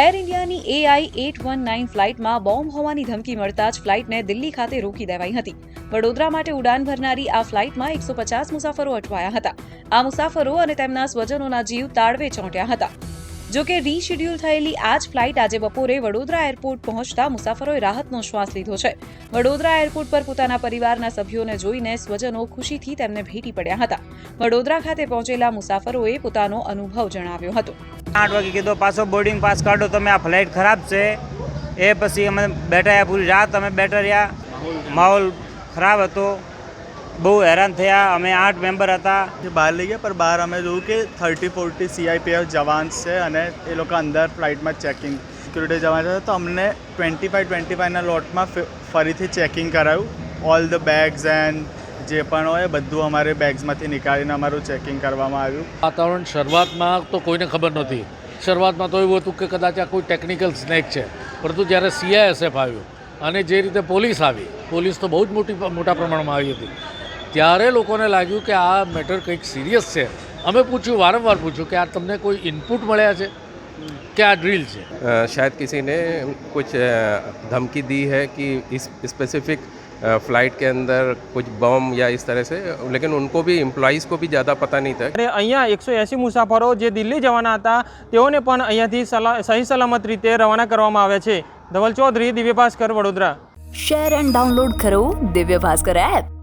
Air ઇન્ડિયાની AI eight one nine ફ્લાઇટમાં bomb હોવાની ધમકી મળતા જ ફ્લાઇટને દિલ્હી ખાતે રોકી દેવાઈ હતી. વડોદરા માટે ઉડાન ભરનારી આ ફ્લાઇટમાં એકસો પચાસ મુસાફરો અટવાયા હતા. આ મુસાફરો અને તેમના સ્વજનોના જીવ તાળવે ચોંટ્યા હતા. જો કે રીશેડ્યુલ થયેલી આ જ ફ્લાઇટ આજે બપોરે વડોદરા એરપોર્ટ પહોંચતા મુસાફરોએ રાહતનો શ્વાસ લીધો છે. વડોદરા એરપોર્ટ પર પોતાના પરિવારના સભ્યોને જોઈને સ્વજનો ખુશીથી તેમને ભેટી પડ્યા હતા. વડોદરા ખાતે પહોંચેલા મુસાફરોએ પોતાનો અનુભવ જણાવ્યો હતો. આઠ વાગે કીધો, પાછો બોર્ડિંગ પાસ કાઢો તમે આ ફ્લાઇટ ખરાબ છે. એ પછી અમે બેઠા પૂરી રાત અમે બેઠા રહ્યા. માહોલ ખરાબ હતો. બહુ હેરાન થયા. અમે આઠ મેમ્બર હતા. બહાર લઈ ગયા પર બહાર અમે જોયું કે થર્ટી ફોર્ટી સીઆઈપીએફ જવાન્સ છે અને એ લોકો અંદર ફ્લાઇટમાં ચેકિંગ સિક્યુરિટી જવાન છે. તો અમને ટ્વેન્ટી ફાઇવ ટ્વેન્ટી ફાઇવના લોટમાં ફરીથી ચેકિંગ કરાયું. ઓલ ધ બેગ્સ એન્ડ જે પણ હોય બધું અમારે બેગ્સમાંથી નીકાળીને અમારું ચેકિંગ કરવામાં આવ્યું. વાતાવરણ શરૂઆતમાં તો કોઈને ખબર નહોતી. શરૂઆતમાં તો એવું હતું કે કદાચ આ કોઈ ટેકનિકલ સ્નેક છે. પરંતુ જ્યારે સીઆઈએસએફ આવ્યું અને જે રીતે પોલીસ આવી પોલીસ તો બહુ જ મોટી મોટા પ્રમાણમાં આવી હતી. ત્યારે લોકોને લાગ્યું કે આ મેટર કંઈક સિરિયસ છે. અમે પૂછ્યું વારંવાર પૂછ્યું કે આ તમને કોઈ ઇનપુટ મળ્યા છે? કે આ ડ્રીલ છે? શાયદ કિસીને કોઈ ધમકી દી હૈ કે સ્પેસિફિક है कि इस स्पेसिफिक फ्लाइट के अंदर कुछ बम या इस तरह से लेकिन उनको भी एम्प्लॉयज़ को भी ज़्यादा पता नहीं था અને અહીંયા એકસો એંસી મુસાફરો જે દિલ્હી જવાના હતા તેઓને પણ અહીંયાથી સલા સહી સલામત રીતે રવાના કરવામાં આવ્યા છે Dhaval Chaudhari Divya Bhaskar Vadodara share and download કરો દિવ્ય ભાસ્કર એપ